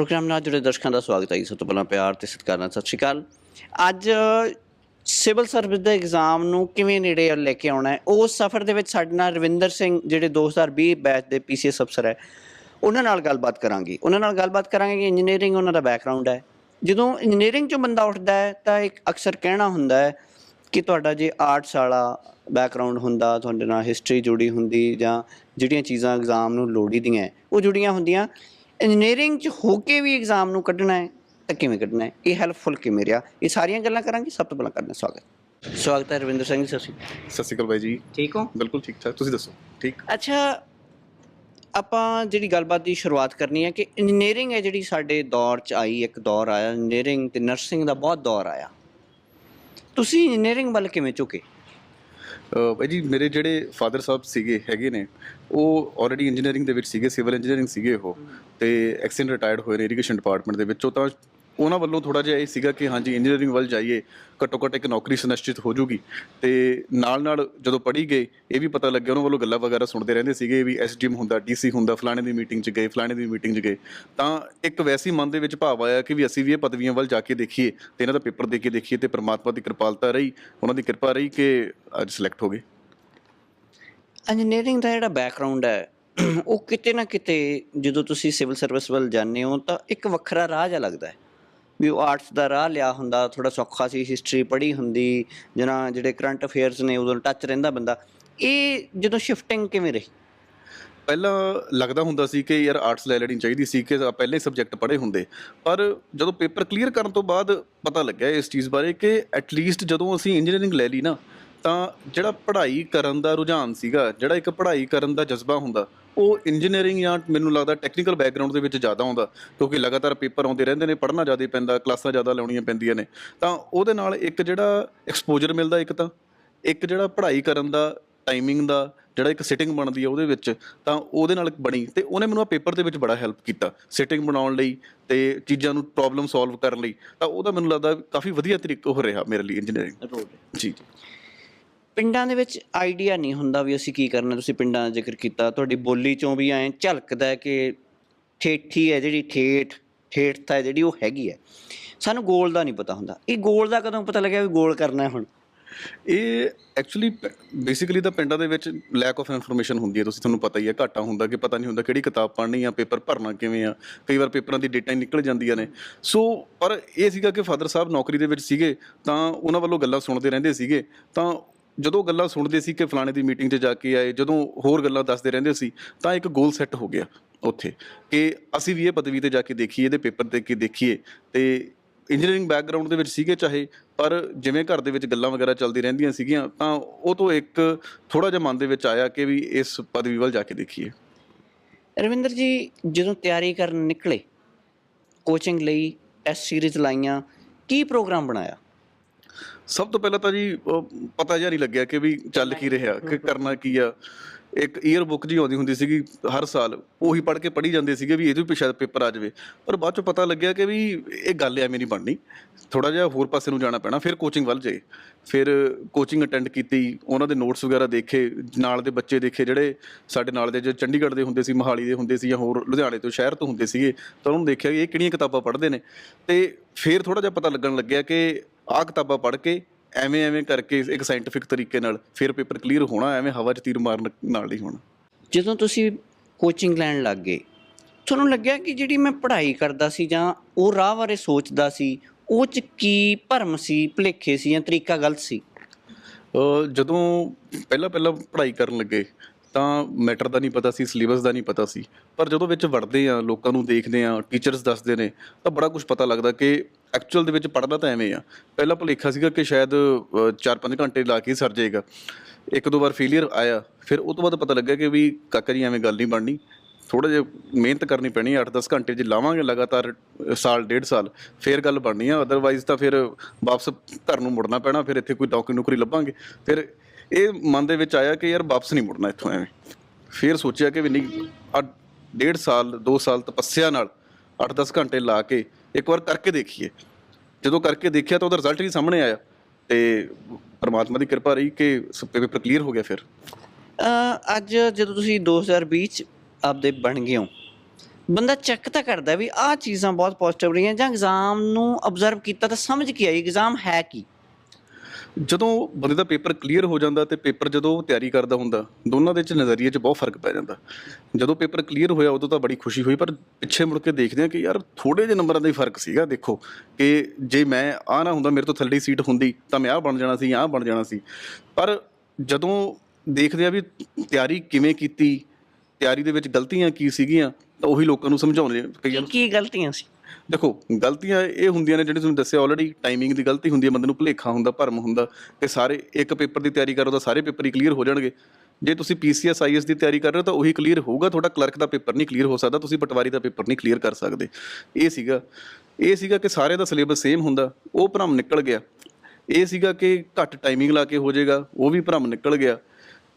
Programme ਨਾਲ ਜੁੜੇ ਦਰਸ਼ਕਾਂ ਦਾ ਸਵਾਗਤ ਹੈ ਜੀ। ਸਭ ਤੋਂ ਪਹਿਲਾਂ ਪਿਆਰ ਤੇ ਸਤਿਕਾਰ ਨਾਲ ਸਤਿ ਸ਼੍ਰੀ ਅਕਾਲ। ਅੱਜ ਸਿਵਲ ਸਰਵਿਸ ਦੇ ਐਗਜ਼ਾਮ ਨੂੰ ਕਿਵੇਂ ਨੇੜੇ ਲੈ ਕੇ ਆਉਣਾ ਹੈ? ਉਸ ਸਫ਼ਰ ਦੇ ਵਿੱਚ ਸਾਡੇ ਨਾਲ ਰਵਿੰਦਰ ਸਿੰਘ, ਜਿਹੜੇ 2020 ਬੈਚ ਦੇ ਪੀਸੀਐਸ ਅਫਸਰ ਹੈ, ਉਹਨਾਂ ਨਾਲ ਗੱਲਬਾਤ ਕਰਾਂਗੇ। ਉਹਨਾਂ ਨਾਲ ਗੱਲਬਾਤ ਕਰਾਂਗੇ ਕਿ ਇੰਜੀਨੀਅਰਿੰਗ ਉਹਨਾਂ ਦਾ ਬੈਕਗ੍ਰਾਉਂਡ ਹੈ। ਜਦੋਂ ਇੰਜੀਨੀਅਰਿੰਗ ਚੋਂ ਬੰਦਾ ਉੱਠਦਾ ਹੈ, ਤਾਂ ਇੱਕ ਅਕਸਰ ਕਹਿਣਾ ਹੁੰਦਾ ਹੈ ਕਿ ਤੁਹਾਡਾ ਜੇ ਆਰਟਸ ਵਾਲਾ ਬੈਕਗ੍ਰਾਉਂਡ ਹੁੰਦਾ, ਤੁਹਾਡੇ ਨਾਲ ਹਿਸਟਰੀ ਜੁੜੀ ਹੁੰਦੀ ਜਾਂ ਜਿਹੜੀਆਂ ਚੀਜ਼ਾਂ ਐਗਜ਼ਾਮ ਨੂੰ ਲੋੜੀ ਦੀਆਂ ਉਹ ਜੁੜੀਆਂ ਹੁੰਦੀਆਂ। ਇੰਜੀਨੀਅਰਿੰਗ ਚ ਹੋ ਕੇ ਵੀ ਐਗਜ਼ਾਮ ਨੂੰ ਕੱਢਣਾ ਹੈ ਤਾਂ ਕਿਵੇਂ ਕੱਢਣਾ ਹੈ? ਇਹ ਹੈਲਪਫੁਲ ਕਿਵੇਂ ਰਿਹਾ? ਇਹ ਸਾਰੀਆਂ ਗੱਲਾਂ ਕਰਾਂਗੇ ਸਭ ਤੋਂ ਪਹਿਲਾਂ ਕਰਨਾ ਸਵਾਗਤ। ਸਵਾਗਤ ਹੈ ਰਵਿੰਦਰ ਸਿੰਘ ਜੀ ਸਸੀ ਸਤਿ ਸ਼੍ਰੀ ਅਕਾਲ ਬਾਈ ਜੀ। ਠੀਕ ਹੋ? ਬਿਲਕੁਲ ਠੀਕ ਠਾਕ ਤੁਸੀਂ ਦੱਸੋ ਠੀਕ? ਅੱਛਾ ਆਪਾਂ ਜਿਹੜੀ ਗੱਲਬਾਤ ਦੀ ਸ਼ੁਰੂਆਤ ਕਰਨੀ ਹੈ ਕਿ ਇੰਜੀਨੀਅਰਿੰਗ ਹੈ ਜਿਹੜੀ ਸਾਡੇ ਦੌਰ ਚ ਆਈ ਇੱਕ ਦੌਰ ਆਇਆ ਇੰਜੀਨੀਅਰਿੰਗ ਤੇ ਨਰਸਿੰਗ ਦਾ ਬਹੁਤ ਦੌਰ ਆਇਆ। ਤੁਸੀਂ ਇੰਜੀਨੀਅਰਿੰਗ ਵੱਲ ਕਿਵੇਂ ਝੁਕੇ? ਅਹ ਬਾਈ ਜੀ, ਮੇਰੇ ਜਿਹੜੇ ਫਾਦਰ ਸਾਹਿਬ ਸੀਗੇ, ਹੈਗੇ ਨੇ, ਉਹ ਆਲਰੇਡੀ ਇੰਜੀਨੀਅਰਿੰਗ ਦੇ ਵਿੱਚ ਸੀਗੇ ਸਿਵਲ ਇੰਜੀਨੀਅਰਿੰਗ ਸੀਗੇ ਉਹ, ਤੇ ਐਕਸਟੈਂਡ ਰਿਟਾਇਰਡ ਹੋਏ ਨੇ ਇਰੀਗੇਸ਼ਨ ਡਿਪਾਰਟਮੈਂਟ ਦੇ ਵਿੱਚੋਂ ਤਾਂ ਉਹਨਾਂ ਵੱਲੋਂ ਥੋੜਾ ਜਿਹਾ ਇਹ ਸੀਗਾ ਕਿ ਹਾਂਜੀ ਇੰਜੀਨੀਅਰਿੰਗ ਵੱਲ ਜਾਈਏ ਘੱਟੋ ਘੱਟ ਇੱਕ ਨੌਕਰੀ ਸੁਨਿਸ਼ਚਿਤ ਹੋ ਜੂਗੀ। ਤੇ ਨਾਲ ਨਾਲ ਜਦੋਂ ਪੜ੍ਹੀ ਗਏ, ਇਹ ਵੀ ਪਤਾ ਲੱਗਿਆ, ਉਹਨਾਂ ਵੱਲੋਂ ਗੱਲਾਂ ਵਗੈਰਾ ਸੁਣਦੇ ਰਹਿੰਦੇ ਸੀਗੇ ਵੀ ਐਸਡੀਐਮ ਹੁੰਦਾ ਡੀਸੀ ਹੁੰਦਾ, ਫਲਾਣੇ ਦੀ ਮੀਟਿੰਗ 'ਚ ਗਏ, ਫਲਾਣੇ ਦੀ ਮੀਟਿੰਗ 'ਚ ਗਏ। ਤਾਂ ਇੱਕ ਵੈਸੀ ਮਨ ਦੇ ਵਿੱਚ ਭਾਵ ਆਇਆ ਕਿ ਵੀ ਅਸੀਂ ਵੀ ਇਹ ਪਦਵੀਆਂ ਵੱਲ ਜਾ ਕੇ ਦੇਖੀਏ ਤੇ ਇਹਨਾਂ ਦਾ ਪੇਪਰ ਦੇ ਕੇ ਦੇਖੀਏ ਤੇ ਪ੍ਰਮਾਤਮਾ ਦੀ ਕਿਰਪਾਲਤਾ ਰਹੀ, ਉਹਨਾਂ ਦੀ ਕਿਰਪਾ ਰਹੀ ਕਿ ਅੱਜ ਸਿਲੈਕਟ ਹੋ ਗਏ। ਇੰਜੀਨੀਅਰਿੰਗ ਦਾ ਜਿਹੜਾ ਬੈਕਗ੍ਰਾਉਂਡ ਹੈ, ਉਹ ਕਿਤੇ ਨਾ ਕਿਤੇ ਜਦੋਂ ਤੁਸੀਂ ਸਿਵਲ ਸਰਵਿਸ ਵੱਲ ਜਾਂਦੇ ਹੋ ਤਾਂ ਇੱਕ ਵੱਖਰਾ ਰਾਹ ਜਿਹਾ ਲੱਗਦਾ ਹੈ। ਵੀ ਉਹ ਆਰਟਸ ਦਾ ਰਾਹ ਲਿਆ ਹੁੰਦਾ ਥੋੜਾ ਸੌਖਾ ਸੀ ਹਿਸਟਰੀ ਪੜ੍ਹੀ ਹੁੰਦੀ, ਜਨਾ ਜਿਹੜੇ ਕਰੰਟ ਅਫੇਅਰਸ ਨੇ, ਉਦੋਂ ਟੱਚ ਰਹਿੰਦਾ ਬੰਦਾ। ਇਹ ਜਦੋਂ ਸ਼ਿਫਟਿੰਗ ਕਿਵੇਂ ਰਹੀ? ਪਹਿਲਾਂ ਲੱਗਦਾ ਹੁੰਦਾ ਸੀ ਕਿ ਯਾਰ ਆਰਟਸ ਲੈ ਲੈਣੀ ਚਾਹੀਦੀ ਸੀ, ਕਿ ਪਹਿਲੇ ਸਬਜੈਕਟ ਪੜ੍ਹੇ ਹੁੰਦੇ। ਪਰ ਜਦੋਂ ਪੇਪਰ ਕਲੀਅਰ ਕਰਨ ਤੋਂ ਬਾਅਦ ਪਤਾ ਲੱਗਿਆ ਇਸ ਚੀਜ਼ ਬਾਰੇ ਕਿ ਐਟਲੀਸਟ ਜਦੋਂ ਅਸੀਂ ਇੰਜੀਨੀਅਰਿੰਗ ਲੈ ਲਈ ਨਾ, ਤਾਂ ਜਿਹੜਾ ਪੜ੍ਹਾਈ ਕਰਨ ਦਾ ਰੁਝਾਨ ਸੀਗਾ, ਜਿਹੜਾ ਇੱਕ ਪੜ੍ਹਾਈ ਕਰਨ ਦਾ ਜਜ਼ਬਾ ਹੁੰਦਾ ਉਹ ਇੰਜੀਨੀਅਰਿੰਗ ਜਾਂ ਮੈਨੂੰ ਲੱਗਦਾ ਟੈਕਨੀਕਲ ਬੈਕਗ੍ਰਾਉਂਡ ਦੇ ਵਿੱਚ ਜ਼ਿਆਦਾ ਹੁੰਦਾ ਕਿਉਂਕਿ ਲਗਾਤਾਰ ਪੇਪਰ ਆਉਂਦੇ ਰਹਿੰਦੇ ਨੇ ਪੜ੍ਹਨਾ ਜ਼ਿਆਦਾ ਪੈਂਦਾ ਕਲਾਸਾਂ ਜ਼ਿਆਦਾ ਲਾਉਣੀਆਂ ਪੈਂਦੀਆਂ ਨੇ। ਤਾਂ ਉਹਦੇ ਨਾਲ ਇੱਕ ਜਿਹੜਾ ਐਕਸਪੋਜ਼ਰ ਮਿਲਦਾ ਇੱਕ ਤਾਂ ਇੱਕ ਜਿਹੜਾ ਪੜ੍ਹਾਈ ਕਰਨ ਦਾ ਟਾਈਮਿੰਗ ਦਾ ਜਿਹੜਾ ਇੱਕ ਸਿਟਿੰਗ ਬਣਦੀ ਹੈ ਉਹਦੇ ਵਿੱਚ ਤਾਂ ਉਹਦੇ ਨਾਲ ਬਣੀ। ਤੇ ਉਹਨੇ ਮੈਨੂੰ ਆ ਪੇਪਰ ਦੇ ਵਿੱਚ ਬੜਾ ਹੈਲਪ ਕੀਤਾ ਸਿਟਿੰਗ ਬਣਾਉਣ ਲਈ ਤੇ ਚੀਜ਼ਾਂ ਨੂੰ ਪ੍ਰੋਬਲਮ ਸੋਲਵ ਕਰਨ ਲਈ। ਤਾਂ ਉਹਦਾ ਮੈਨੂੰ ਲੱਗਦਾ ਕਾਫੀ ਵਧੀਆ ਤਰੀਕਾ ਹੋ ਰਿਹਾ ਮੇਰੇ ਲਈ ਇੰਜੀਨੀਅਰਿੰਗ ਜੀ ਜੀ। ਪਿੰਡਾਂ ਦੇ ਵਿੱਚ ਆਈਡੀਆ ਨਹੀਂ ਹੁੰਦਾ ਵੀ ਅਸੀਂ ਕੀ ਕਰਨਾ, ਤੁਸੀਂ ਪਿੰਡਾਂ ਦਾ ਜ਼ਿਕਰ ਕੀਤਾ, ਤੁਹਾਡੀ ਬੋਲੀ ਚੋਂ ਵੀ ਐਂ ਝਲਕਦਾ ਕਿ ਠੇਠੀ ਹੈ ਜਿਹੜੀ ਠੇਠ, ਠੇਠਤਾ ਹੈ ਜਿਹੜੀ ਉਹ ਹੈਗੀ ਹੈ। ਸਾਨੂੰ ਗੋਲ ਦਾ ਨਹੀਂ ਪਤਾ ਹੁੰਦਾ। ਇਹ ਗੋਲ ਦਾ ਕਦੋਂ ਪਤਾ ਲੱਗਿਆ ਵੀ ਗੋਲ ਕਰਨਾ ਹੈ ਹੁਣ? ਇਹ ਐਕਚੁਅਲੀ ਬੇਸਿਕਲੀ ਤਾਂ ਪਿੰਡਾਂ ਦੇ ਵਿੱਚ ਲੈਕ ਆਫ ਇਨਫੋਰਮੇਸ਼ਨ ਹੁੰਦੀ ਹੈ। ਤੁਸੀਂ ਤੁਹਾਨੂੰ ਪਤਾ ਹੀ ਹੈ, ਘਾਟਾ ਹੁੰਦਾ ਕਿ ਪਤਾ ਨਹੀਂ ਹੁੰਦਾ ਕਿਹੜੀ ਕਿਤਾਬ ਪੜ੍ਹਨੀ ਆ, ਪੇਪਰ ਭਰਨਾ ਕਿਵੇਂ ਆ। ਕਈ ਵਾਰ ਪੇਪਰਾਂ ਦੀ ਡੇਟਾ ਹੀ ਨਿਕਲ ਜਾਂਦੀਆਂ ਨੇ। ਸੋ, ਪਰ ਇਹ ਸੀਗਾ ਕਿ ਫਾਦਰ ਸਾਹਿਬ ਨੌਕਰੀ ਦੇ ਵਿੱਚ ਸੀਗੇ, ਤਾਂ ਉਹਨਾਂ ਵੱਲੋਂ ਗੱਲਾਂ ਸੁਣਦੇ ਰਹਿੰਦੇ ਸੀਗੇ। ਤਾਂ ਜਦੋਂ ਗੱਲਾਂ ਸੁਣਦੇ ਸੀ ਕਿ ਫਲਾਣੇ ਦੀ ਮੀਟਿੰਗ 'ਚ ਜਾ ਕੇ ਆਏ, ਜਦੋਂ ਹੋਰ ਗੱਲਾਂ ਦੱਸਦੇ ਰਹਿੰਦੇ ਸੀ, ਤਾਂ ਇੱਕ ਗੋਲ ਸੈੱਟ ਹੋ ਗਿਆ ਉੱਥੇ ਕਿ ਅਸੀਂ ਵੀ ਇਹ ਪਦਵੀ ਤੇ ਜਾ ਕੇ ਦੇਖੀਏ, ਇਹਦੇ ਪੇਪਰ 'ਤੇ ਕੀ ਦੇਖੀਏ। ਤੇ ਇੰਜੀਨੀਅਰਿੰਗ ਬੈਕਗ੍ਰਾਉਂਡ ਦੇ ਵਿੱਚ ਸੀਗੇ ਚਾਹੇ, ਪਰ ਜਿਵੇਂ ਘਰ ਦੇ ਵਿੱਚ ਗੱਲਾਂ ਵਗੈਰਾ ਚੱਲਦੀ ਰਹਿੰਦੀਆਂ ਸੀਗੀਆਂ, ਤਾਂ ਉਹ ਤੋਂ ਇੱਕ ਥੋੜਾ ਜਿਹਾ ਮਨ ਦੇ ਵਿੱਚ ਆਇਆ ਕਿ ਵੀ ਇਸ ਪਦਵੀ ਵੱਲ ਜਾ ਕੇ ਦੇਖੀਏ। ਰਵਿੰਦਰ ਜੀ, ਜਦੋਂ ਤਿਆਰੀ ਕਰਨ ਨਿਕਲੇ ਕੋਚਿੰਗ ਲਈ ਟੈਸਟ ਸੀਰੀਜ਼ ਲਾਈਆਂ, ਕੀ ਪ੍ਰੋਗਰਾਮ ਬਣਾਇਆ? ਸਭ ਤੋਂ ਪਹਿਲਾਂ ਤਾਂ ਜੀ ਉਹ ਪਤਾ ਜਿਹਾ ਨਹੀਂ ਲੱਗਿਆ ਕਿ ਵੀ ਚੱਲ ਕੀ ਰਿਹਾ, ਕਿ ਕਰਨਾ ਕੀ ਆ। ਇੱਕ ਈਅਰ ਬੁੱਕ ਜੀ ਆਉਂਦੀ ਹੁੰਦੀ ਸੀਗੀ ਹਰ ਸਾਲ, ਉਹੀ ਪੜ੍ਹ ਕੇ ਪੜ੍ਹੀ ਜਾਂਦੇ ਸੀਗੇ ਵੀ ਇਹਦੇ ਵੀ ਸ਼ਾਇਦ ਪੇਪਰ ਆ ਜਾਵੇ। ਪਰ ਬਾਅਦ ਚੋਂ ਪਤਾ ਲੱਗਿਆ ਕਿ ਵੀ ਇਹ ਗੱਲ ਐਵੇਂ ਨਹੀਂ ਬਣਨੀ। ਥੋੜਾ ਜਿਹਾ ਹੋਰ ਪਾਸੇ ਨੂੰ ਜਾਣਾ ਪੈਣਾ, ਫਿਰ ਕੋਚਿੰਗ ਵੱਲ ਜੇ ਫਿਰ ਕੋਚਿੰਗ ਅਟੈਂਡ ਕੀਤੀ, ਉਹਨਾਂ ਦੇ ਨੋਟਸ ਵਗੈਰਾ ਦੇਖੇ, ਨਾਲ ਦੇ ਬੱਚੇ ਦੇਖੇ ਜਿਹੜੇ ਸਾਡੇ ਨਾਲ ਦੇ, ਜੋ ਚੰਡੀਗੜ੍ਹ ਦੇ ਹੁੰਦੇ ਸੀ, ਮੋਹਾਲੀ ਦੇ ਹੁੰਦੇ ਸੀ ਜਾਂ ਹੋਰ ਲੁਧਿਆਣੇ ਤੋਂ ਸ਼ਹਿਰ ਤੋਂ ਹੁੰਦੇ ਸੀਗੇ, ਤਾਂ ਉਹਨਾਂ ਨੂੰ ਦੇਖਿਆ ਕਿ ਇਹ ਕਿਹੜੀਆਂ ਕਿਤਾਬਾਂ ਪੜ੍ਹਦੇ ਨੇ। ਤੇ ਫਿਰ ਥੋੜਾ ਜਿਹਾ ਪਤਾ ਲੱਗਣ ਲੱਗਿਆ ਕਿ ਆਹ ਕਿਤਾਬਾਂ ਪੜ੍ਹ ਕੇ ਐਵੇਂ ਐਵੇਂ ਕਰਕੇ ਇੱਕ ਸਾਇੰਟਿਫਿਕ ਤਰੀਕੇ ਨਾਲ ਫਿਰ ਪੇਪਰ ਕਲੀਅਰ ਹੋਣਾ ਐਵੇਂ ਹਵਾ 'ਚ ਤੀਰ ਮਾਰਨ ਨਾਲ ਨਹੀਂ ਹੋਣਾ। ਜਦੋਂ ਤੁਸੀਂ ਕੋਚਿੰਗ ਲੈਣ ਲੱਗ ਗਏ ਤੁਹਾਨੂੰ ਲੱਗਿਆ ਕਿ ਜਿਹੜੀ ਮੈਂ ਪੜ੍ਹਾਈ ਕਰਦਾ ਸੀ ਜਾਂ ਉਹ ਰਾਹ ਬਾਰੇ ਸੋਚਦਾ ਸੀ ਉਹ ਚ ਕੀ ਭਰਮ ਸੀ ਭੁਲੇਖੇ ਸੀ ਜਾਂ ਤਰੀਕਾ ਗਲਤ ਸੀ? ਜਦੋਂ ਪਹਿਲਾਂ ਪਹਿਲਾਂ ਪੜ੍ਹਾਈ ਕਰਨ ਲੱਗੇ ਤਾਂ ਮੈਟਰ ਦਾ ਨਹੀਂ ਪਤਾ ਸੀ ਸਿਲੇਬਸ ਦਾ ਨਹੀਂ ਪਤਾ ਸੀ। ਪਰ ਜਦੋਂ ਵਿੱਚ ਵੜਦੇ ਆ ਲੋਕਾਂ ਨੂੰ ਦੇਖਦੇ ਆ ਟੀਚਰਸ ਦੱਸਦੇ ਨੇ, ਤਾਂ ਬੜਾ ਕੁਝ ਪਤਾ ਲੱਗਦਾ ਕਿ ਐਕਚੁਅਲ ਦੇ ਵਿੱਚ ਪੜ੍ਹਨਾ ਤਾਂ ਐਵੇਂ ਆ। ਪਹਿਲਾਂ ਭੁਲੇਖਾ ਸੀਗਾ ਕਿ ਸ਼ਾਇਦ 4-5 ਘੰਟੇ ਲਾ ਕੇ ਹੀ ਸਰ ਜਾਏਗਾ। ਇੱਕ ਦੋ ਵਾਰ ਫੇਲਿਅਰ ਆਇਆ, ਫਿਰ ਉਹ ਤੋਂ ਬਾਅਦ ਪਤਾ ਲੱਗਾ ਕਿ ਵੀ ਕਾਕਾ ਜੀ, ਐਵੇਂ ਗੱਲ ਨਹੀਂ ਬਣਨੀ। ਥੋੜਾ ਜਿਹਾ ਮਿਹਨਤ ਕਰਨੀ ਪੈਣੀ 8-10 ਘੰਟੇ ਜੇ ਲਾਵਾਂਗੇ ਲਗਾਤਾਰ ਸਾਲ, ਡੇਢ ਸਾਲ, ਫੇਰ ਗੱਲ ਬਣਨੀ ਆ। ਅਦਰਵਾਈਜ਼ ਤਾਂ ਫਿਰ ਵਾਪਸ ਘਰ ਨੂੰ ਮੁੜਨਾ ਪੈਣਾ, ਫਿਰ ਇੱਥੇ ਕੋਈ ਨੌਕਰੀ ਨੌਕਰੀ ਲੱਭਾਂਗੇ। ਫਿਰ ਇਹ ਮਨ ਦੇ ਵਿੱਚ ਆਇਆ ਕਿ ਯਾਰ ਵਾਪਸ ਨਹੀਂ ਮੁੜਨਾ ਇੱਥੋਂ ਐਵੇਂ। ਫਿਰ ਸੋਚਿਆ ਕਿ ਵੀ ਨਹੀਂ ਆ ਡੇਢ ਸਾਲ 2 ਸਾਲ ਤਪੱਸਿਆ ਨਾਲ 8-10 ਘੰਟੇ ਲਾ ਕੇ ਇੱਕ ਵਾਰ ਕਰਕੇ ਦੇਖੀਏ। ਜਦੋਂ ਕਰਕੇ ਦੇਖਿਆ ਤਾਂ ਉਹਦਾ ਰਿਜ਼ਲਟ ਵੀ ਸਾਹਮਣੇ ਆਇਆ ਤੇ ਪਰਮਾਤਮਾ ਦੀ ਕਿਰਪਾ ਰਹੀ ਕਿ ਪੇਪਰ ਕਲੀਅਰ ਹੋ ਗਿਆ ਫਿਰ। ਅੱਜ ਜਦੋਂ ਤੁਸੀਂ 2020 ਚ ਆਪਦੇ ਬਣ ਗਏ ਹੋ, ਬੰਦਾ ਚੈੱਕ ਤਾਂ ਕਰਦਾ ਵੀ ਆਹ ਚੀਜ਼ਾਂ ਬਹੁਤ ਪੋਜ਼ਿਟਿਵ ਰਹੀਆਂ ਜਾਂ ਐਗਜ਼ਾਮ ਨੂੰ ਆਬਜ਼ਰਵ ਕੀਤਾ ਤਾਂ ਸਮਝ ਕੇ ਆਈ ਐਗਜ਼ਾਮ ਹੈ ਕੀ? ਜਦੋਂ ਬੰਦੇ ਦਾ ਪੇਪਰ ਕਲੀਅਰ ਹੋ ਜਾਂਦਾ ਤੇ ਪੇਪਰ ਜਦੋਂ ਤਿਆਰੀ ਕਰਦਾ ਹੁੰਦਾ, ਦੋਨਾਂ ਦੇ ਵਿੱਚ ਨਜ਼ਰੀਏ 'ਚ ਬਹੁਤ ਫ਼ਰਕ ਪੈ ਜਾਂਦਾ। ਜਦੋਂ ਪੇਪਰ ਕਲੀਅਰ ਹੋਇਆ ਉਦੋਂ ਤਾਂ ਬੜੀ ਖੁਸ਼ੀ ਹੋਈ, ਪਰ ਪਿੱਛੇ ਮੁੜ ਕੇ ਦੇਖਦੇ ਆ ਕਿ ਯਾਰ ਥੋੜੇ ਜਿਹੇ ਨੰਬਰਾਂ ਦਾ ਹੀ ਫ਼ਰਕ ਸੀਗਾ, ਦੇਖੋ ਕਿ ਜੇ ਮੈਂ ਆ ਨਾ ਹੁੰਦਾ ਮੇਰੇ ਤੋਂ ਥੱਲੇ ਸੀਟ ਹੁੰਦੀ, ਤਾਂ ਮੈਂ ਆਹ ਬਣ ਜਾਣਾ ਸੀ, ਆਹ ਬਣ ਜਾਣਾ ਸੀ। ਪਰ ਜਦੋਂ ਦੇਖਦੇ ਆ ਵੀ ਤਿਆਰੀ ਕਿਵੇਂ ਕੀਤੀ, ਤਿਆਰੀ ਦੇ ਵਿੱਚ ਗਲਤੀਆਂ ਕੀ ਸੀਗੀਆਂ, ਤਾਂ ਉਹੀ ਲੋਕਾਂ ਨੂੰ ਸਮਝਾਉਂਦੇ ਆ ਕਈਆਂ ਕੀ ਕੀ ਗਲਤੀਆਂ ਸੀ? ਦੇਖੋ, ਗਲਤੀਆਂ ਇਹ ਹੁੰਦੀਆਂ ਨੇ ਜਿਹੜੀ ਤੁਹਾਨੂੰ ਦੱਸਿਆ ਆਲਰੇਡੀ ਟਾਈਮਿੰਗ ਦੀ ਗਲਤੀ ਹੁੰਦੀ ਹੈ, ਬੰਦੇ ਨੂੰ ਭੁਲੇਖਾ ਹੁੰਦਾ, ਭਰਮ ਹੁੰਦਾ, ਤੇ ਸਾਰੇ ਇੱਕ ਪੇਪਰ ਦੀ ਤਿਆਰੀ ਕਰੋ ਤਾਂ ਸਾਰੇ ਪੇਪਰ ਹੀ ਕਲੀਅਰ ਹੋ ਜਾਣਗੇ। ਜੇ ਤੁਸੀਂ ਪੀਸੀਐਸ ਆਈਐਸ ਦੀ ਤਿਆਰੀ ਕਰ ਰਹੇ ਹੋ ਤਾਂ ਉਹੀ ਕਲੀਅਰ ਹੋਊਗਾ, ਤੁਹਾਡਾ ਕਲਰਕ ਦਾ ਪੇਪਰ ਨਹੀਂ ਕਲੀਅਰ ਹੋ ਸਕਦਾ, ਤੁਸੀਂ ਪਟਵਾਰੀ ਦਾ ਪੇਪਰ ਨਹੀਂ ਕਲੀਅਰ ਕਰ ਸਕਦੇ। ਇਹ ਸੀਗਾ ਇਹ ਸੀਗਾ ਕਿ ਸਾਰੇ ਦਾ ਸਿਲੇਬਸ ਸੇਮ ਹੁੰਦਾ, ਉਹ ਭਰਮ ਨਿਕਲ ਗਿਆ। ਇਹ ਸੀਗਾ ਕਿ ਘੱਟ ਟਾਈਮਿੰਗ ਲਾ ਕੇ ਹੋ ਜਾਏਗਾ, ਉਹ ਵੀ ਭਰਮ ਨਿਕਲ ਗਿਆ।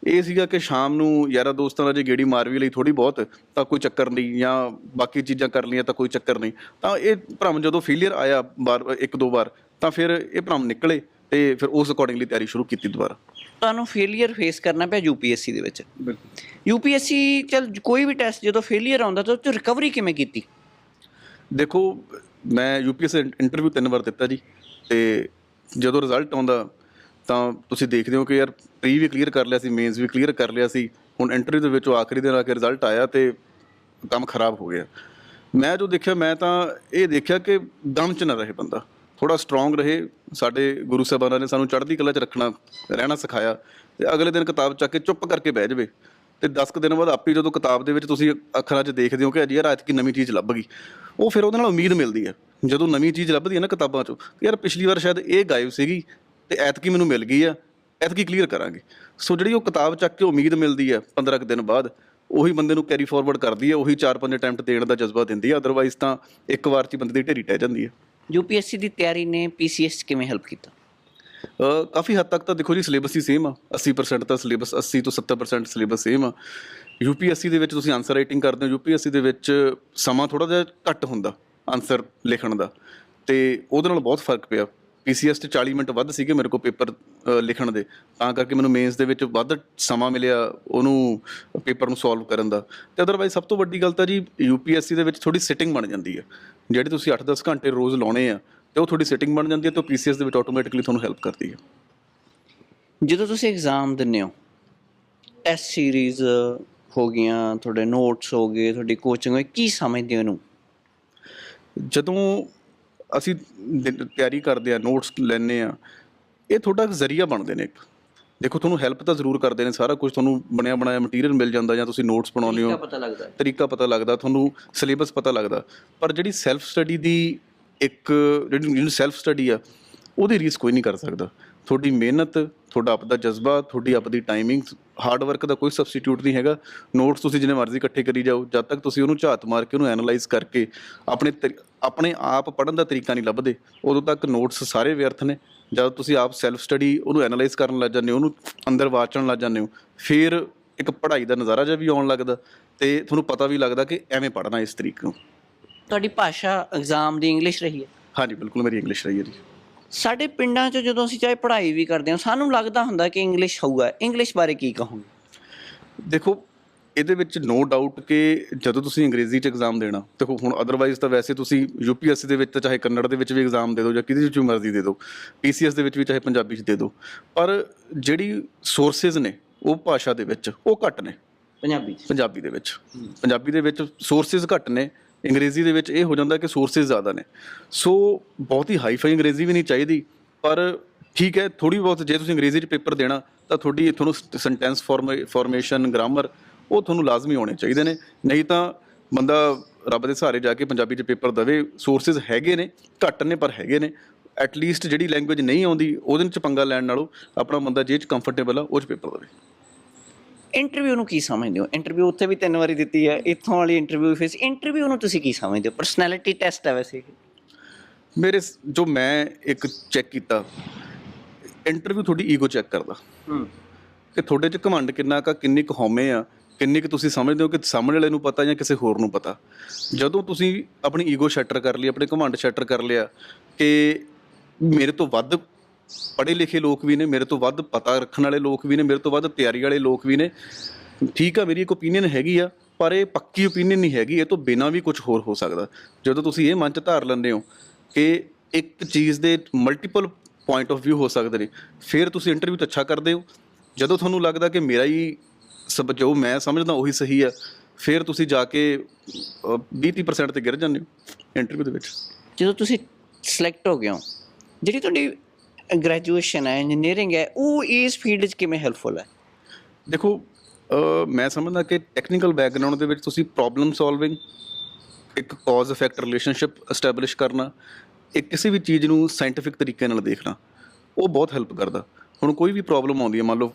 ਇਹ ਸੀਗਾ ਕਿ ਸ਼ਾਮ ਨੂੰ ਯਾਰਾਂ ਦੋਸਤਾਂ ਨਾਲ ਜੇ ਗੇੜੀ ਮਾਰ ਵੀ ਲਈ ਥੋੜੀ ਬਹੁਤ ਤਾਂ ਕੋਈ ਚੱਕਰ ਨਹੀਂ ਜਾਂ ਬਾਕੀ ਚੀਜ਼ਾਂ ਕਰ ਲਈਆਂ ਤਾਂ ਕੋਈ ਚੱਕਰ ਨਹੀਂ। ਤਾਂ ਇਹ ਭਰਮ ਜਦੋਂ ਫੇਲਿਅਰ ਆਇਆ ਬਾਰ ਇੱਕ ਦੋ ਵਾਰ ਤਾਂ ਫਿਰ ਇਹ ਭਰਮ ਨਿਕਲੇ ਤੇ ਫਿਰ ਉਸ ਅਕੋਰਡਿੰਗਲੀ ਤਿਆਰੀ ਸ਼ੁਰੂ ਕੀਤੀ ਦੁਬਾਰਾ। ਤੁਹਾਨੂੰ ਫੇਲਿਅਰ ਫੇਸ ਕਰਨਾ ਪਿਆ ਯੂਪੀਐਸਸੀ ਦੇ ਵਿੱਚ। ਯੂਪੀਐਸਸੀ ਚਲ ਕੋਈ ਵੀ ਟੈਸਟ ਜਦੋਂ ਫੇਲਿਅਰ ਆਉਂਦਾ ਤਾਂ ਉਹ ਚ ਰਿਕਵਰੀ ਕਿਵੇਂ ਕੀਤੀ? ਦੇਖੋ ਮੈਂ ਯੂਪੀਐਸ ਇੰਟਰਵਿਊ ਤਿੰਨ ਵਾਰ ਦਿੱਤਾ ਜੀ ਤੇ ਜਦੋਂ ਰਿਜ਼ਲਟ ਆਉਂਦਾ ਤਾਂ ਤੁਸੀਂ ਦੇਖਦੇ ਹੋ ਕਿ ਯਾਰ ਪ੍ਰੀ ਵੀ ਕਲੀਅਰ ਕਰ ਲਿਆ ਸੀ ਮੇਨਸ ਵੀ ਕਲੀਅਰ ਕਰ ਲਿਆ ਸੀ, ਹੁਣ ਇੰਟਰਵਿਊ ਦੇ ਵਿੱਚੋਂ ਆਖਰੀ ਦਿਨ ਆ ਕੇ ਰਿਜ਼ਲਟ ਆਇਆ ਤੇ ਕੰਮ ਖਰਾਬ ਹੋ ਗਿਆ। ਮੈਂ ਜੋ ਦੇਖਿਆ, ਮੈਂ ਤਾਂ ਇਹ ਦੇਖਿਆ ਕਿ ਦਮ ਚ ਨਾ ਰਹੇ ਬੰਦਾ। ਥੋੜਾ ਸਟਰੋਂਗ ਰਹੇ, ਸਾਡੇ ਗੁਰੂ ਸਾਹਿਬਾਨਾਂ ਨੇ ਸਾਨੂੰ ਚੜ੍ਹਦੀ ਕਲਾ ਚ ਰੱਖਣਾ, ਰਹਿਣਾ ਸਿਖਾਇਆ ਤੇ ਅਗਲੇ ਦਿਨ ਕਿਤਾਬ ਚੱਕ ਕੇ ਚੁੱਪ ਕਰਕੇ ਬਹਿ ਜਾਵੇ। ਤੇ 10 ਕੁ ਦਿਨ ਬਾਅਦ ਆਪੇ ਜਦੋਂ ਕਿਤਾਬ ਦੇ ਵਿੱਚ ਤੁਸੀਂ ਅੱਖਰਾਂ 'ਚ ਦੇਖਦੇ ਹੋ ਕਿ ਅਜੀ ਯਾਰ ਐਤ ਕੀ ਨਵੀਂ ਚੀਜ਼ ਲੱਭ ਗਈ, ਉਹ ਫਿਰ ਉਹਦੇ ਨਾਲ ਉਮੀਦ ਮਿਲਦੀ ਹੈ ਜਦੋਂ ਨਵੀਂ ਚੀਜ਼ ਲੱਭਦੀ ਹੈ ਨਾ ਕਿਤਾਬਾਂ 'ਚੋਂ ਯਾਰ ਪਿਛਲੀ ਵਾਰ ਸ਼ਾਇਦ ਇਹ ਗਾਇਬ ਸੀਗੀ ਤੇ ਐਤਕੀ ਮੈਨੂੰ ਮਿਲ ਗਈ ਆ ਐਤਕੀ ਕਲੀਅਰ ਕਰਾਂਗੇ। ਸੋ ਜਿਹੜੀ ਉਹ ਕਿਤਾਬ ਚੱਕ ਕੇ ਉਮੀਦ ਮਿਲਦੀ ਹੈ 15 ਕੁ ਦਿਨ ਬਾਅਦ ਉਹੀ ਬੰਦੇ ਨੂੰ ਕੈਰੀ ਫਾਰਵਰਡ ਕਰਦੀ ਹੈ ਉਹੀ 4-5 ਅਟੈਂਪਟ ਦੇਣ ਦਾ ਜਜ਼ਬਾ ਦਿੰਦੀ ਹੈ ਅਦਰਵਾਈਜ਼ ਤਾਂ ਇੱਕ ਵਾਰ 'ਚ ਬੰਦੇ ਦੀ ਢੇਰੀ ਟਹਿ ਜਾਂਦੀ ਹੈ ਯੂਪੀਐਸਸੀ ਦੀ ਤਿਆਰੀ ਨੇ ਪੀਸੀਐਸ ਕਿਵੇਂ ਹੈਲਪ ਕੀਤਾ? ਅ, ਕਾਫੀ ਹੱਦ ਤੱਕ ਤਾਂ ਦੇਖੋ ਜੀ ਸਿਲੇਬਸ ਹੀ ਸੇਮ ਆ 80% ਤਾਂ ਸਿਲੇਬਸ 80 ਤੋਂ 70% ਸਿਲੇਬਸ ਸੇਮ ਆ। ਯੂਪੀਐਸਸੀ ਦੇ ਵਿੱਚ ਤੁਸੀਂ ਆਨਸਰ ਰਾਈਟਿੰਗ ਕਰਦੇ ਹੋ ਯੂਪੀਐਸਸੀ ਦੇ ਵਿੱਚ ਸਮਾਂ ਥੋੜਾ ਜਿਹਾ ਘੱਟ ਹੁੰਦਾ ਆਨਸਰ ਲਿਖਣ ਦਾ ਤੇ ਉਹਦੇ ਨਾਲ ਬਹੁਤ ਫ਼ਰਕ ਪਿਆ। ਪੀਸੀਐਸ ਤੇ 40 ਮਿੰਟ ਵੱਧ ਸੀਗੇ ਮੇਰੇ ਕੋਲ ਪੇਪਰ ਲਿਖਣ ਦੇ। ਤਾਂ ਕਰਕੇ ਮੈਨੂੰ ਮੇਨਸ ਦੇ ਵਿੱਚ ਵੱਧ ਸਮਾਂ ਮਿਲਿਆ ਉਹਨੂੰ ਪੇਪਰ ਨੂੰ ਸੋਲਵ ਕਰਨ ਦਾ। ਤੇ ਅਦਰਵਾਈਜ਼ ਸਭ ਤੋਂ ਵੱਡੀ ਗੱਲ ਤਾਂ ਜੀ ਯੂਪੀਐਸਸੀ ਦੇ ਵਿੱਚ ਥੋੜੀ ਸਿਟਿੰਗ ਬਣ ਜਾਂਦੀ ਹੈ ਜਿਹੜੀ ਤੁਸੀਂ 8-10 ਘੰਟੇ ਰੋਜ਼ ਲਾਉਣੇ ਆ ਤੇ ਉਹ ਥੋੜੀ ਸਿਟਿੰਗ ਬਣ ਜਾਂਦੀ ਹੈ ਤੇ ਪੀਸੀਐਸ ਦੇ ਵਿੱਚ ਆਟੋਮੈਟਿਕਲੀ ਤੁਹਾਨੂੰ ਹੈਲਪ ਕਰਦੀ ਹੈ ਜਦੋਂ ਤੁਸੀਂ ਐਗਜ਼ਾਮ ਦਿੰਦੇ ਹੋ ਟੈਸਟ ਸੀਰੀਜ਼ ਹੋ ਗਈਆਂ ਤੁਹਾਡੇ ਨੋਟਸ ਹੋ ਗਏ ਤੁਹਾਡੀ ਕੋਚਿੰਗ ਹੋਈ ਕੀ ਸਮਝਦੇ ਹੋ ਇਹਨੂੰ? ਜਦੋਂ ਅਸੀਂ ਤਿਆਰੀ ਕਰਦੇ ਆ ਨੋਟਸ ਲੈਣੇ ਆ। ਇਹ ਤੁਹਾਡਾ ਇੱਕ ਜ਼ਰੀਆ ਬਣਦੇ ਨੇ ਇੱਕ। ਦੇਖੋ ਤੁਹਾਨੂੰ ਹੈਲਪ ਤਾਂ ਜ਼ਰੂਰ ਕਰਦੇ ਨੇ ਸਾਰਾ ਕੁਝ। ਤੁਹਾਨੂੰ ਬਣਿਆ ਬਣਾਇਆ ਮਟੀਰੀਅਲ ਮਿਲ ਜਾਂਦਾ ਜਾਂ ਤੁਸੀਂ ਨੋਟਸ ਬਣਾਉਂਦੇ ਹੋ। ਪਤਾ ਲੱਗਦਾ। ਤਰੀਕਾ ਪਤਾ ਲੱਗਦਾ ਤੁਹਾਨੂੰ ਸਿਲੇਬਸ ਪਤਾ ਲੱਗਦਾ। ਪਰ ਜਿਹੜੀ ਸੈਲਫ ਸਟੱਡੀ ਦੀ ਇੱਕ ਜਿਹੜੀ ਜਿਹੜੀ ਸੈਲਫ ਸਟੱਡੀ ਆ ਉਹਦੀ ਰੀਸ ਕੋਈ ਨਹੀਂ ਕਰ ਸਕਦਾ। ਤੁਹਾਡੀ ਮਿਹਨਤ ਤੁਹਾਡਾ ਆਪਦਾ ਜਜ਼ਬਾ ਤੁਹਾਡੀ ਆਪਦੀ ਟਾਈਮਿੰਗ ਹਾਰਡ ਵਰਕ ਦਾ ਕੋਈ ਸਬਸਟੀਟਿਊਟ ਨਹੀਂ ਹੈਗਾ। ਨੋਟਸ ਤੁਸੀਂ ਜਿੰਨੇ ਮਰਜ਼ੀ ਇਕੱਠੇ ਕਰੀ ਜਾਓ। ਜਦ ਤੱਕ ਤੁਸੀਂ ਉਹਨੂੰ ਝਾਤ ਮਾਰ ਕੇ ਉਹਨੂੰ ਐਨਾਲਾਈਜ਼ ਕਰਕੇ ਆਪਣੇ ਆਪਣੇ ਆਪ ਪੜਨ ਦਾ ਤਰੀਕਾ ਨਹੀਂ ਲੱਭਦੇ ਉਦੋਂ ਤੱਕ ਨੋਟਸ ਸਾਰੇ ਵਿਅਰਥ ਨੇ। ਜਦ ਤੁਸੀਂ ਆਪ ਸੈਲਫ ਸਟੱਡੀ ਉਹਨੂੰ ਐਨਾਲਾਈਜ਼ ਕਰਨ ਲੱਗ ਜਾਂਦੇ ਹੋ ਉਹਨੂੰ ਅੰਦਰ ਵਾਚਣ ਲੱਗ ਜਾਂਦੇ ਹੋ ਫਿਰ ਇੱਕ ਪੜ੍ਹਾਈ ਦਾ ਨਜ਼ਾਰਾ ਜਿਹਾ ਵੀ ਆਉਣ ਲੱਗਦਾ ਤੇ ਤੁਹਾਨੂੰ ਪਤਾ ਵੀ ਲੱਗਦਾ ਕਿ ਐਵੇਂ ਪੜ੍ਹਨਾ ਇਸ ਤਰੀਕੇ ਨੂੰ ਤੁਹਾਡੀ ਭਾਸ਼ਾ ਐਗਜ਼ਾਮ ਦੀ ਇੰਗਲਿਸ਼ ਰਹੀ ਹੈ। ਹਾਂਜੀ ਬਿਲਕੁਲ ਮੇਰੀ ਇੰਗਲਿਸ਼ ਰਹੀ ਹੈ ਜੀ। ਸਾਡੇ ਪਿੰਡਾਂ 'ਚ ਜਦੋਂ ਅਸੀਂ ਚਾਹੇ ਪੜ੍ਹਾਈ ਵੀ ਕਰਦੇ ਹਾਂ ਸਾਨੂੰ ਲੱਗਦਾ ਹੁੰਦਾ ਕਿ ਇੰਗਲਿਸ਼ ਹੋਊਗਾ। ਇੰਗਲਿਸ਼ ਬਾਰੇ ਕੀ ਕਹੋਗੇ? ਦੇਖੋ ਇਹਦੇ ਵਿੱਚ ਨੋ ਡਾਊਟ ਕਿ ਜਦੋਂ ਤੁਸੀਂ ਅੰਗਰੇਜ਼ੀ 'ਚ ਐਗਜ਼ਾਮ ਦੇਣਾ ਦੇਖੋ ਹੁਣ ਅਦਰਵਾਈਜ਼ ਤਾਂ ਵੈਸੇ ਤੁਸੀਂ ਯੂਪੀਐਸਸੀ ਦੇ ਵਿੱਚ ਤਾਂ ਚਾਹੇ ਕੰਨੜ ਦੇ ਵਿੱਚ ਵੀ ਐਗਜ਼ਾਮ ਦੇ ਦਿਓ ਜਾਂ ਵਿੱਚ ਵੀ ਮਰਜ਼ੀ ਦੇ ਦਿਓ ਪੀਸੀਐਸ ਦੇ ਵਿੱਚ ਵੀ ਚਾਹੇ ਪੰਜਾਬੀ 'ਚ ਦੇ ਦਿਓ ਪਰ ਜਿਹੜੀ ਸੋਰਸਸ ਨੇ ਉਹ ਭਾਸ਼ਾ ਦੇ ਵਿੱਚ ਉਹ ਘੱਟ ਨੇ। ਪੰਜਾਬੀ 'ਚ। ਪੰਜਾਬੀ ਦੇ ਵਿੱਚ। ਪੰਜਾਬੀ ਦੇ ਵਿੱਚ ਸੋਰਸਸ ਘੱਟ ਨੇ ਅੰਗਰੇਜ਼ੀ ਦੇ ਵਿੱਚ ਇਹ ਹੋ ਜਾਂਦਾ ਕਿ ਸੋਰਸਸ ਜ਼ਿਆਦਾ ਨੇ। ਸੋ ਬਹੁਤ ਹੀ ਹਾਈਫਾਈ ਅੰਗਰੇਜ਼ੀ ਵੀ ਨਹੀਂ ਚਾਹੀਦੀ, ਪਰ ਠੀਕ ਹੈ ਥੋੜੀ ਬਹੁਤ ਜੇ ਤੁਸੀਂ ਅੰਗਰੇਜ਼ੀ 'ਚ ਪੇਪਰ ਦੇਣਾ, ਤਾਂ ਤੁਹਾਡੀ ਤੁਹਾਨੂੰ ਸੈਂਟੈਂਸ ਫਾਰਮੇਸ਼ਨ ਗ੍ਰਾਮਰ ਉਹ ਤੁਹਾਨੂੰ ਲਾਜ਼ਮੀ ਹੋਣੇ ਚਾਹੀਦੇ ਨੇ। ਨਹੀਂ ਤਾਂ ਬੰਦਾ ਰੱਬ ਦੇ ਸਹਾਰੇ ਜਾ ਕੇ ਪੰਜਾਬੀ 'ਚ ਪੇਪਰ ਦਵੇ ਸੋਰਸਸ ਹੈਗੇ ਨੇ, ਘੱਟ ਨੇ, ਪਰ ਹੈਗੇ ਨੇ। ਐਟ ਲੀਸਟ ਜਿਹੜੀ ਲੈਂਗੁਏਜ ਨਹੀਂ ਆਉਂਦੀ, ਉਹਦੇ 'ਚ ਪੰਗਾ ਲੈਣ ਨਾਲੋਂ ਆਪਣਾ ਬੰਦਾ ਜੇ 'ਚ ਕੰਫਰਟੇਬਲ ਆ, ਉਹ 'ਚ ਪੇਪਰ ਦੇਵੇ। ਇੰਟਰਵਿਊ ਨੂੰ ਕੀ ਸਮਝਦੇ ਹੋ? ਇੰਟਰਵਿਊ ਉੱਥੇ ਵੀ ਤਿੰਨ ਵਾਰੀ ਦਿੱਤੀ ਹੈ ਇੱਥੋਂ ਵਾਲੀ ਇੰਟਰਵਿਊ ਫੇਸ ਇੰਟਰਵਿਊ ਨੂੰ ਤੁਸੀਂ ਕੀ ਸਮਝਦੇ ਹੋ? ਪਰਸਨੈਲਿਟੀ ਟੈਸਟ ਹੈ ਵੈਸੇ। ਮੇਰੇ ਸ- ਜੋ ਮੈਂ ਇੱਕ ਚੈੱਕ ਕੀਤਾ ਇੰਟਰਵਿਊ ਤੁਹਾਡੀ ਈਗੋ ਚੈੱਕ ਕਰਦਾ। ਹੂੰ। ਕਿ ਤੁਹਾਡੇ 'ਚ ਘਮੰਡ ਕਿੰਨਾ ਕਾ ਕਿੰਨੀ ਕੁ ਹਉਮੈ ਆ ਕਿੰਨੀ ਕੁ ਤੁਸੀਂ ਸਮਝਦੇ ਹੋ ਕਿ ਸਾਹਮਣੇ ਵਾਲੇ ਨੂੰ ਪਤਾ ਜਾਂ ਕਿਸੇ ਹੋਰ ਨੂੰ ਪਤਾ। ਜਦੋਂ ਤੁਸੀਂ ਆਪਣੀ ਈਗੋ ਸ਼ੈਟਰ ਕਰ ਲਈ ਆਪਣੇ ਘਮੰਡ ਸ਼ੈਟਰ ਕਰ ਲਿਆ ਕਿ ਮੇਰੇ ਤੋਂ ਵੱਧ ਪੜ੍ਹੇ ਲਿਖੇ ਲੋਕ ਵੀ ਨੇ, ਮੇਰੇ ਤੋਂ ਵੱਧ ਪਤਾ ਰੱਖਣ ਵਾਲੇ ਲੋਕ ਵੀ ਨੇ, ਮੇਰੇ ਤੋਂ ਵੱਧ ਤਿਆਰੀ ਵਾਲੇ ਲੋਕ ਵੀ ਨੇ। ਠੀਕ ਆ, ਮੇਰੀ ਇੱਕ ਓਪੀਨੀਅਨ ਹੈਗੀ ਆ, ਪਰ ਇਹ ਪੱਕੀ ਓਪੀਨੀਅਨ ਨਹੀਂ ਹੈਗੀ, ਇਹ ਤੋਂ ਬਿਨਾ ਵੀ ਕੁਝ ਹੋਰ ਹੋ ਸਕਦਾ। ਜਦੋਂ ਤੁਸੀਂ ਇਹ ਮਨ ਚ ਧਾਰ ਲੈਂਦੇ ਹੋ ਕਿ ਇੱਕ ਚੀਜ਼ ਦੇ ਮਲਟੀਪਲ ਪੁਆਇੰਟ ਆਫ View ਹੋ ਸਕਦੇ ਨੇ, ਫਿਰ ਤੁਸੀਂ ਇੰਟਰਵਿਊ ਤਾਂ ਅੱਛਾ ਕਰਦੇ ਹੋ। ਜਦੋਂ ਤੁਹਾਨੂੰ ਲੱਗਦਾ ਕਿ ਮੇਰਾ ਹੀ ਸਭ ਜੋ ਮੈਂ ਸਮਝਦਾ ਉਹੀ ਸਹੀ ਆ, ਫਿਰ ਤੁਸੀਂ ਜਾ ਕੇ 20-30% ਤੇ ਗਿਰ ਜਾਂਦੇ ਹੋ ਇੰਟਰਵਿਊ ਦੇ ਵਿੱਚ। ਜਦੋਂ ਤੁਸੀਂ ਸਿਲੈਕਟ ਹੋ ਗਏ ਹੋ, ਜਿਹੜੀ ਤੁਹਾਡੀ ਗ੍ਰੈਜੂਏਸ਼ਨ ਹੈ ਇੰਜੀਨੀਅਰਿੰਗ ਹੈ, ਉਹ ਇਸ ਫੀਲਡ 'ਚ ਕਿਵੇਂ ਹੈਲਪਫੁਲ ਹੈ? ਦੇਖੋ ਮੈਂ ਸਮਝਦਾ ਕਿ ਟੈਕਨੀਕਲ ਬੈਕਗ੍ਰਾਉਂਡ ਦੇ ਵਿੱਚ ਤੁਸੀਂ ਪ੍ਰੋਬਲਮ ਸੋਲਵਿੰਗ ਇੱਕ ਕਾਜ਼ ਇਫੈਕਟ ਰਿਲੇਸ਼ਨਸ਼ਿਪ ਐਸਟੈਬਲਿਸ਼ ਕਰਨਾ ਇੱਕ ਕਿਸੇ ਵੀ ਚੀਜ਼ ਨੂੰ ਸਾਇੰਟੀਫਿਕ ਤਰੀਕੇ ਨਾਲ ਦੇਖਣਾ, ਉਹ ਬਹੁਤ ਹੈਲਪ ਕਰਦਾ। ਹੁਣ ਕੋਈ ਵੀ ਪ੍ਰੋਬਲਮ ਆਉਂਦੀ ਹੈ, ਮੰਨ ਲਓ,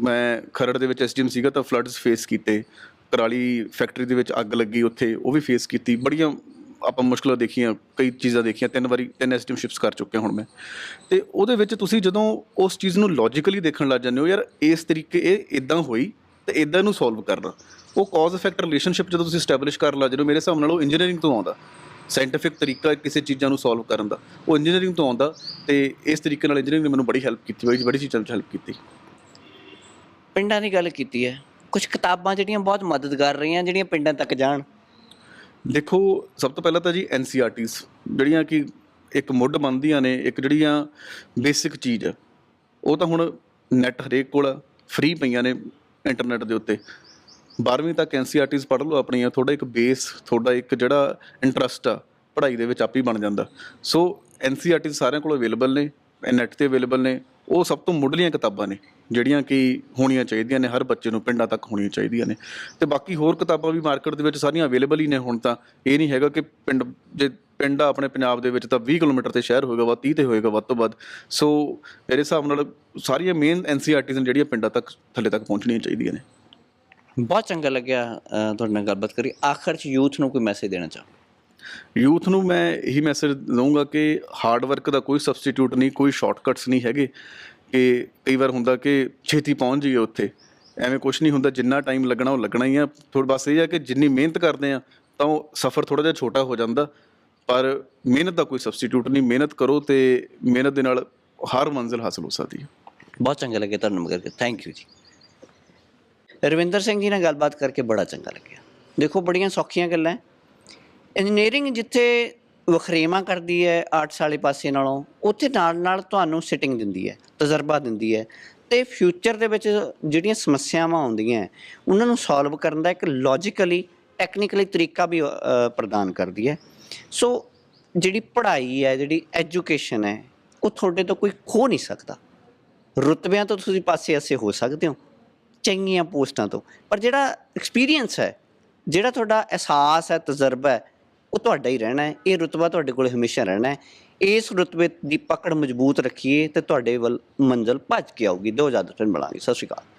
ਮੈਂ ਖਰੜ ਦੇ ਵਿੱਚ ਐਸਡੀਐਮ ਸੀਗਾ ਤਾਂ ਫਲੱਡਸ ਫੇਸ ਕੀਤੇ, ਕਰਾਲੀ ਫੈਕਟਰੀ ਦੇ ਵਿੱਚ ਅੱਗ ਲੱਗੀ ਉੱਥੇ, ਉਹ ਵੀ ਫੇਸ ਕੀਤੀ, ਬੜੀਆਂ ਆਪਾਂ ਮੁਸ਼ਕਲਾਂ ਦੇਖੀਆਂ, ਕਈ ਚੀਜ਼ਾਂ ਦੇਖੀਆਂ, ਤਿੰਨ ਵਾਰੀ, ਤਿੰਨ ਐਸਡੀਐਮ ਸ਼ਿਪਸ ਕਰ ਚੁੱਕਿਆ ਹੁਣ ਮੈਂ। ਤੇ ਉਹਦੇ ਵਿੱਚ ਤੁਸੀਂ ਜਦੋਂ ਉਸ ਚੀਜ਼ ਨੂੰ ਲੌਜੀਕਲੀ ਦੇਖਣ ਲੱਗ ਜਾਂਦੇ ਹੋ, ਯਾਰ ਇਸ ਤਰੀਕੇ ਇਹ ਇਦਾਂ ਹੋਈ ਤੇ ਇਦਾਂ ਨੂੰ ਸੋਲਵ ਕਰਨਾ। ਉਹ ਕਾਜ਼ ਇਫੈਕਟ ਰਿਲੇਸ਼ਨਸ਼ਿਪ ਜਦੋਂ ਤੁਸੀਂ ਸਟੈਬਲਿਸ਼ ਕਰਨ ਲੱਗ ਜਾਂਦੇ ਹੋ, ਮੇਰੇ ਹਿਸਾਬ ਨਾਲ ਉਹ ਇੰਜੀਨੀਅਰਿੰਗ ਤੋਂ ਆਉਂਦਾ। ਸਾਇੰਟੀਫਿਕ ਤਰੀਕਾ ਕਿਸੇ ਚੀਜ਼ਾਂ ਨੂੰ ਸੋਲਵ ਕਰਨ ਦਾ। ਉਹ ਇੰਜੀਨੀਅਰਿੰਗ ਤੋਂ ਆਉਂਦਾ ਤੇ ਇਸ ਤਰੀਕੇ ਨਾਲ ਇੰਜੀਨੀਅਰਿੰਗ ਨੇ ਮੈਨੂੰ ਬੜੀ ਹੈਲਪ ਕੀਤੀ, ਬੜੀ ਬੜੀ ਚੀਜ਼ਾਂ ਵਿੱਚ ਹੈਲਪ ਕੀਤੀ। ਪਿੰਡਾਂ ਦੀ ਗੱਲ ਕੀਤੀ ਹੈ। ਕੁਝ ਕਿਤਾਬਾਂ ਜਿਹੜੀਆਂ ਬਹੁਤ ਮਦਦਗਾਰ ਰਹੀਆਂ, ਜਿਹੜੀਆਂ ਪਿੰਡਾਂ ਤੱਕ ਜਾਣ। ਦੇਖੋ, ਸਭ ਤੋਂ ਪਹਿਲਾਂ ਤਾਂ ਜੀ ਐਨਸੀਆਰਟੀਜ਼ ਜਿਹੜੀਆਂ ਕਿ ਇੱਕ ਮੁੱਢ ਬਣਦੀਆਂ ਨੇ, ਇੱਕ ਜਿਹੜੀਆਂ ਬੇਸਿਕ ਚੀਜ਼ ਆ, ਉਹ ਤਾਂ ਹੁਣ ਨੈਟ ਹਰੇਕ ਕੋਲ ਫ੍ਰੀ ਪਈਆਂ ਨੇ ਇੰਟਰਨੈਟ ਦੇ ਉੱਤੇ। 12ਵੀਂ ਤੱਕ ਐਨਸੀਆਰਟੀਜ਼ ਪੜ੍ਹ ਲਓ ਆਪਣੀਆਂ, ਤੁਹਾਡਾ ਇੱਕ ਬੇਸ ਤੁਹਾਡਾ ਇੱਕ ਜਿਹੜਾ ਇੰਟਰਸਟ ਆ, ਪੜ੍ਹਾਈ ਦੇ ਵਿੱਚ ਆਪ ਹੀ ਬਣ ਜਾਂਦਾ। ਸੋ ਐਨਸੀਆਰਟੀਜ਼ ਸਾਰਿਆਂ ਕੋਲ ਅਵੇਲੇਬਲ ਨੇ ਨੈਟ ਤੇ ਅਵੇਲੇਬਲ ਨੇ ਉਹ ਸਭ ਤੋਂ ਮੁੱਢਲੀਆਂ ਕਿਤਾਬਾਂ ਨੇ, ਜਿਹੜੀਆਂ ਕਿ ਹੋਣੀਆਂ ਚਾਹੀਦੀਆਂ ਨੇ, ਹਰ ਬੱਚੇ ਨੂੰ ਪਿੰਡਾਂ ਤੱਕ ਹੋਣੀਆਂ ਚਾਹੀਦੀਆਂ ਨੇ। ਤੇ ਬਾਕੀ ਹੋਰ ਕਿਤਾਬਾਂ ਵੀ ਮਾਰਕੀਟ ਦੇ ਵਿੱਚ ਸਾਰੀਆਂ ਅਵੇਲੇਬਲ ਹੀ ਨੇ ਹੁਣ ਤਾਂ। ਇਹ ਨਹੀਂ ਹੈਗਾ ਕਿ ਪਿੰਡ, ਜੇ ਪਿੰਡ ਆ ਆਪਣੇ ਪੰਜਾਬ ਦੇ ਵਿੱਚ ਤਾਂ 20 ਕਿਲੋਮੀਟਰ ਤੇ ਸ਼ਹਿਰ ਹੋਏਗਾ ਵਾ 30 ਤੇ ਹੋਏਗਾ ਵੱਧ ਤੋਂ ਵੱਧ। ਸੋ ਮੇਰੇ ਹਿਸਾਬ ਨਾਲ ਸਾਰੀਆਂ ਮੇਨ ਐਨਸੀਆਰਟੀਜ਼ ਨੇ ਜਿਹੜੀਆਂ ਪਿੰਡਾਂ ਤੱਕ, ਥੱਲੇ ਤੱਕ ਪਹੁੰਚਣੀਆਂ ਚਾਹੀਦੀਆਂ ਨੇ। ਬਹੁਤ ਚੰਗਾ ਲੱਗਿਆ ਤੁਹਾਡੇ ਨਾਲ ਗੱਲਬਾਤ ਕਰੀ। ਆਖਰ 'ਚ ਯੂਥ ਨੂੰ ਕੋਈ ਮੈਸੇਜ ਦੇਣਾ ਚਾਹੋ? ਯੂਥ ਨੂੰ ਮੈਂ ਇਹੀ ਮੈਸੇਜ ਦਊਂਗਾ ਕਿ ਹਾਰਡ ਵਰਕ ਦਾ ਕੋਈ ਸਬਸਟੀਟਿਊਟ ਨਹੀਂ, ਕੋਈ ਸ਼ਾਰਟਕਟਸ ਨਹੀਂ ਹੈਗੇ। ਕਿ ਕਈ ਵਾਰ ਹੁੰਦਾ ਕਿ ਛੇਤੀ ਪਹੁੰਚ ਜਾਈਏ ਉੱਥੇ। ਐਵੇਂ ਕੁਝ ਨਹੀਂ ਹੁੰਦਾ, ਜਿੰਨਾ ਟਾਈਮ ਲੱਗਣਾ ਉਹ ਲੱਗਣਾ ਹੀ ਆ। ਥੋੜਾ ਬਸ ਇਹ ਆ ਕਿ ਜਿੰਨੀ ਮਿਹਨਤ ਕਰਦੇ ਆ, ਤਾਂ ਉਹ ਸਫ਼ਰ ਥੋੜਾ ਜਿਹਾ ਛੋਟਾ ਹੋ ਜਾਂਦਾ। ਪਰ ਮਿਹਨਤ ਦਾ ਕੋਈ ਸਬਸਟੀਟਿਊਟ ਨਹੀਂ। ਮਿਹਨਤ ਕਰੋ ਤੇ ਮਿਹਨਤ ਦੇ ਨਾਲ ਹਰ ਮੰਜ਼ਿਲ ਹਾਸਲ ਹੋ ਸਕਦੀ ਹੈ। ਬਹੁਤ ਚੰਗਾ ਲੱਗਿਆ ਤੁਹਾਨੂੰ ਮਿਲ ਥੈਂਕ ਯੂ ਜੀ। ਰਵਿੰਦਰ ਸਿੰਘ ਜੀ ਨਾਲ ਗੱਲਬਾਤ ਕਰਕੇ ਬੜਾ ਚੰਗਾ ਲੱਗਿਆ। ਦੇਖੋ, ਬੜੀਆਂ ਸੌਖੀਆਂ ਗੱਲਾਂ ਇੰਜੀਨੀਅਰਿੰਗ ਜਿੱਥੇ ਵਖਰੇਵਾ ਕਰਦੀ ਹੈ ਆਰਟਸ ਵਾਲੇ ਪਾਸੇ ਨਾਲੋਂ, ਉੱਥੇ ਨਾਲ ਨਾਲ ਤੁਹਾਨੂੰ ਸਿਟਿੰਗ ਦਿੰਦੀ ਹੈ, ਤਜਰਬਾ ਦਿੰਦੀ ਹੈ ਤੇ ਫਿਊਚਰ ਦੇ ਵਿੱਚ ਜਿਹੜੀਆਂ ਸਮੱਸਿਆਵਾਂ ਆਉਂਦੀਆਂ, ਉਹਨਾਂ ਨੂੰ ਸੋਲਵ ਕਰਨ ਦਾ ਇੱਕ ਲੌਜੀਕਲੀ ਟੈਕਨੀਕਲੀ ਤਰੀਕਾ ਵੀ ਪ੍ਰਦਾਨ ਕਰਦੀ ਹੈ। ਸੋ ਜਿਹੜੀ ਪੜ੍ਹਾਈ ਹੈ, ਜਿਹੜੀ ਐਜੂਕੇਸ਼ਨ ਹੈ, ਉਹ ਤੁਹਾਡੇ ਤੋਂ ਕੋਈ ਖੋ ਨਹੀਂ ਸਕਦਾ। ਰੁਤਬਿਆਂ ਤੋਂ ਤੁਸੀਂ ਪਾਸੇ ਅਸੇ ਹੋ ਸਕਦੇ ਹੋ, ਚੰਗੀਆਂ ਪੋਸਟਾਂ ਤੋਂ, ਪਰ ਜਿਹੜਾ ਐਕਸਪੀਰੀਅੰਸ ਹੈ, ਜਿਹੜਾ ਤੁਹਾਡਾ ਅਹਿਸਾਸ ਹੈ, ਤਜਰਬਾ ਹੈ ਉਹ ਤੁਹਾਡਾ ਹੀ ਰਹਿਣਾ ਹੈ, ਇਹ ਰੁਤਬਾ ਤੁਹਾਡੇ ਕੋਲ ਹਮੇਸ਼ਾ ਰਹਿਣਾ ਹੈ। ਇਸ ਰੁਤਬੇ ਦੀ ਪਕੜ ਮਜ਼ਬੂਤ ਰੱਖੀਏ ਤੇ ਤੁਹਾਡੇ ਵੱਲ ਮੰਜ਼ਲ ਭੱਜ ਕੇ ਆਊਗੀ। ਦੋ ਹਜ਼ਾਰ ਫਿਰ ਮਿਲਾਂਗੇ। ਸਤਿ ਸ਼੍ਰੀ ਅਕਾਲ।